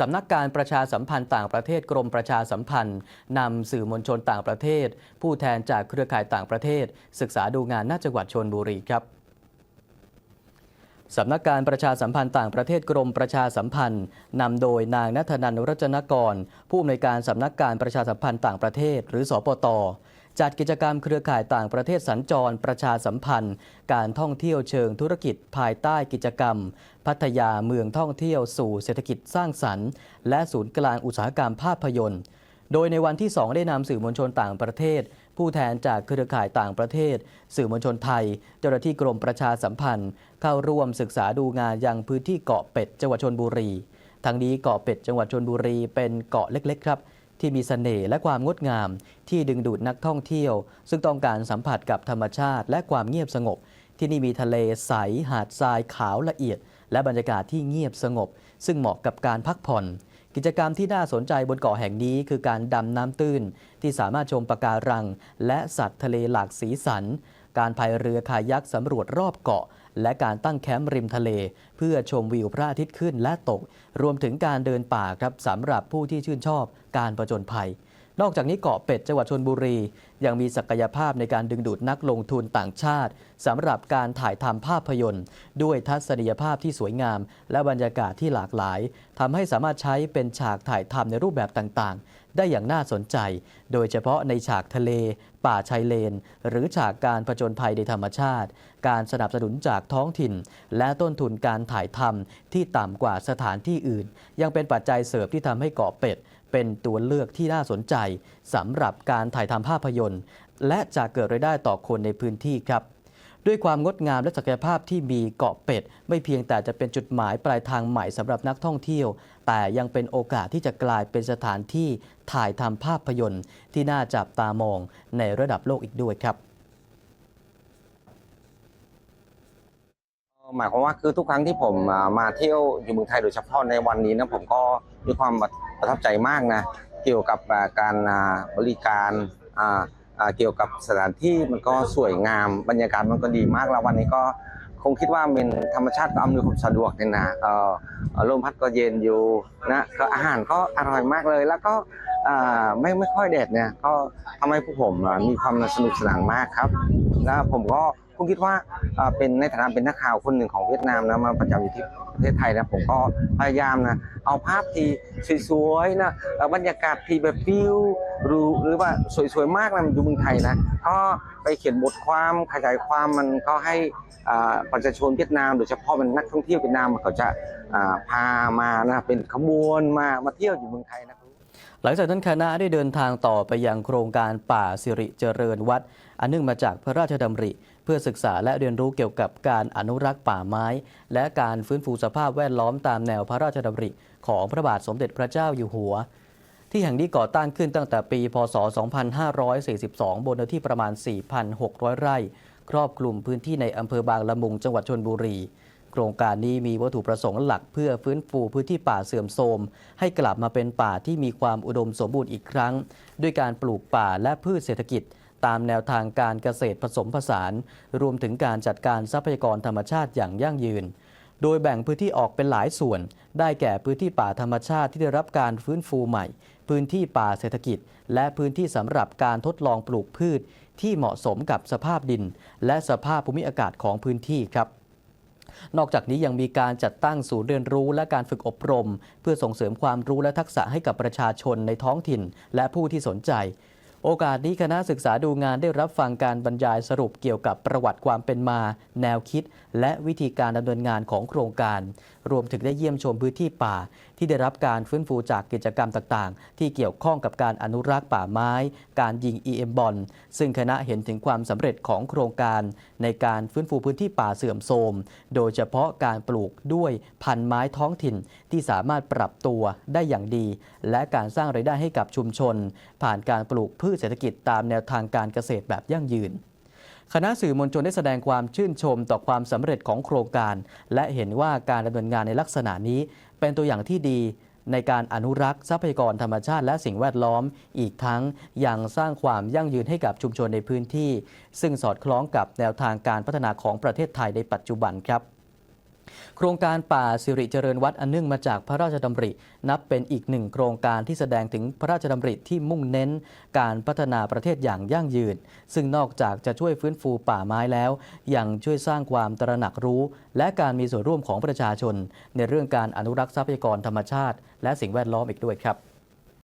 สำนักการประชาสัมพันธ์ต่างประเทศกรมประชาสัมพันธ์นำสื่อมวลชนต่างประเทศ ผู้แทนจากเครือข่ายต่างประเทศ ศึกษาดูงานณจังหวัดชนบุรีครับสำนักการประชาสัมพันธ์ต่างประเทศกรมประชาสัมพันธ์นำโดยนางนัทนันรัจนกร ผู้อำนวยการสำนักการประชาสัมพันธ์ต่างประเทศ หรือสปต จัดกิจกรรมเครือข่ายต่างประเทศสัญจรประชาสัมพันธ์ การท่องเที่ยวเชิงธุรกิจภายใต้กิจกรรม พัทยาเมืองท่องเที่ยวสู่เศรษฐกิจสร้างสรรค์ และศูนย์กลางอุตสาหกรรมภาพยนตร์ โดยในวันที่ 2 ได้นำสื่อมวลชนต่างประเทศ ผู้แทนจากเครือข่ายต่างประเทศ สื่อมวลชนไทย เจ้าหน้าที่กรมประชาสัมพันธ์ เข้าร่วมศึกษาดูงานยังพื้นที่เกาะเป็ดจังหวัดชนบุรีทั้งนี้เกาะเป็ดจังหวัดชนบุรีเป็นเกาะเล็กๆ ครับ ที่มีเสน่ห์และความงดงาม ที่ดึงดูดนักท่องเที่ยว ซึ่งต้องการสัมผัสกับธรรมชาติและความเงียบสงบ ที่นี่มีทะเลใสหาดทรายขาวละเอียด และบรรยากาศที่เงียบสงบ ซึ่งเหมาะกับการพักผ่อน กิจกรรมที่น่าสนใจบนเกาะแห่งนี้ คือการดำน้ำตื้น ที่สามารถชมปะการัง และสัตว์ทะเลหลากสีสัน การพายเรือคายักสำรวจรอบเกาะ และการตั้งแคมป์ริมทะเล เพื่อชมวิวพระอาทิตย์ขึ้นและตก รวมถึงการเดินป่าครับสำหรับผู้ที่ชื่นชอบการประจนภัย นอกจากนี้เกาะเป็ดจังหวัดชนบุรี ยังมีศักยภาพในการดึงดูดนักลงทุนต่างชาติสำหรับการถ่ายทำภาพยนตร์ ด้วยทัศนียภาพที่สวยงาม และบรรยากาศที่หลากหลายทำให้สามารถใช้เป็นฉากถ่ายทำในรูปแบบต่างๆ ได้อย่างน่าสนใจ โดยเฉพาะในฉากทะเล ป่าชายเลน หรือฉากการผจญภัยในธรรมชาติ การสนับสนุนจากท้องถิ่น และต้นทุนการถ่ายทำที่ต่ำกว่าสถานที่อื่น ยังเป็นปัจจัยเสริมที่ทำให้เกาะเป็ด เป็นตัวเลือกที่น่าสนใจสำหรับการถ่ายทำภาพยนตร์ และจะเกิดรายได้ต่อคนในพื้นที่ครับด้วยความงดงามและศักยภาพที่มีเกาะเป็ด ไม่เพียงแต่จะเป็นจุดหมายปลายทางใหม่สำหรับนักท่องเที่ยว แต่ยังเป็นโอกาสที่จะกลายเป็นสถานที่ถ่ายทำภาพยนตร์ ที่น่าจับตามองในระดับโลกอีกด้วยครับ หมายความว่าคือทุกครั้งที่ผมมาเที่ยวอยู่เมืองไทยโดยเฉพาะในวันนี้นะผมก็ มีความประทับใจมากนะเกี่ยวกับการบริการเกี่ยวกับสถานที่มันก็สวยงามบรรยากาศมันก็ดีมากแล้ววันนี้ก็คงคิดว่าเป็นธรรมชาติก็อำนวยความสะดวกเนี่ยนะลมพัดก็เย็นอยู่นะก็อาหารก็อร่อยมากเลย แล้วก็ไม่ไม่ค่อยแดดเนี่ยก็ทำให้พวกผมมีความสนุกสนานมากครับ แล้วผมก็ คงคิดว่าเป็นในฐานะเป็นนักข่าวคนหนึ่งของเวียดนามนะมาประจำอยู่ที่ประเทศไทยนะผมก็พยายามนะเอาภาพที่สวยๆนะบรรยากาศที่แบบฟิวหรือหรือว่าสวยๆมากนะมันอยู่เมืองไทยนะก็ไปเขียนบทความขยายความมันก็ให้อ่าประชาชนเวียดนามโดยเฉพาะเป็นนักท่องเที่ยวเวียดนามเขาจะพามานะเป็นขบวนมามาเที่ยวอยู่เมืองไทยนะครับหลังจากนั้นคณะได้เดินทางต่อไปยังโครงการป่าสิริเจริญวัด อันเนื่องมาจากพระราชดำริ เพื่อศึกษาและเรียนรู้เกี่ยวกับการอนุรักษ์ป่าไม้ และการฟื้นฟูสภาพแวดล้อมตามแนวพระราชดำริ ของพระบาทสมเด็จพระเจ้าอยู่หัว ที่แห่งนี้ก่อตั้งขึ้นตั้งแต่ปี พศ 2542 บนเนื้อที่ประมาณ 4,600 ไร่ ครอบคลุมพื้นที่ในอำเภอบางละมุงจังหวัดชนบุรีโครงการนี้มีวัตถุประสงค์หลักเพื่อฟื้นฟูพื้นที่ป่าเสื่อมโทรม ให้กลับมาเป็นป่าที่มีความอุดมสมบูรณ์อีกครั้ง ด้วยการปลูกป่าและพืชเศรษฐกิจ ตามแนวทางการเกษตรผสมผสาน รวมถึงการจัดการทรัพยากรธรรมชาติอย่างยั่งยืน โดยแบ่งพื้นที่ออกเป็นหลายส่วน ได้แก่พื้นที่ป่าธรรมชาติที่ได้รับการฟื้นฟูใหม่ พื้นที่ป่าเศรษฐกิจ และพื้นที่สำหรับการทดลองปลูกพืช ที่เหมาะสมกับสภาพดิน และสภาพภูมิอากาศของพื้นที่ครับนอกจากนี้ยังมีการจัดตั้งศูนย์เรียนรู้และการฝึกอบรม เพื่อส่งเสริมความรู้และทักษะให้กับประชาชนในท้องถิ่น และผู้ที่สนใจ โอกาสนี้คณะศึกษาดูงานได้รับฟังการบรรยายสรุปเกี่ยวกับประวัติความเป็นมา แนวคิด และวิธีการดำเนินงานของโครงการ รวมถึงได้เยี่ยมชมพื้นที่ป่า ที่ได้รับการฟื้นฟูจากกิจกรรมต่างๆ ที่เกี่ยวข้องกับการอนุรักษ์ป่าไม้ การยิง EM บอลซึ่งคณะเห็นถึงความสำเร็จของโครงการ ในการฟื้นฟูพื้นที่ป่าเสื่อมโทรมโดยเฉพาะการปลูกด้วยพันธุ์ไม้ท้องถิ่นที่สามารถปรับตัวได้อย่างดี และการสร้างรายได้ให้กับชุมชน ผ่านการปลูกพืพืชเศรษฐกิจตามแนวทางการเกษตรแบบยั่งยืน คณะสื่อมวลชนได้แสดงความชื่นชมต่อความสำเร็จของโครงการ และเห็นว่าการดำเนินงานในลักษณะนี้ เป็นตัวอย่างที่ดีในการอนุรักษ์ทรัพยากรธรรมชาติและสิ่งแวดล้อม อีกทั้งยังสร้างความยั่งยืนให้กับชุมชนในพื้นที่ ซึ่งสอดคล้องกับแนวทางการพัฒนาของประเทศไทยในปัจจุบันครับ โครงการป่าสิริเจริญวัดอันเนื่องมาจากพระราชดำริ นับเป็นอีกหนึ่งโครงการที่แสดงถึงพระราชดำริที่มุ่งเน้น การพัฒนาประเทศอย่างยั่งยืน ซึ่งนอกจากจะช่วยฟื้นฟูป่าไม้แล้ว ยังช่วยสร้างความตระหนักรู้ และการมีส่วนร่วมของประชาชน ในเรื่องการอนุรักษ์ทรัพยากรธรรมชาติ และสิ่งแวดล้อมอีกด้วยครับ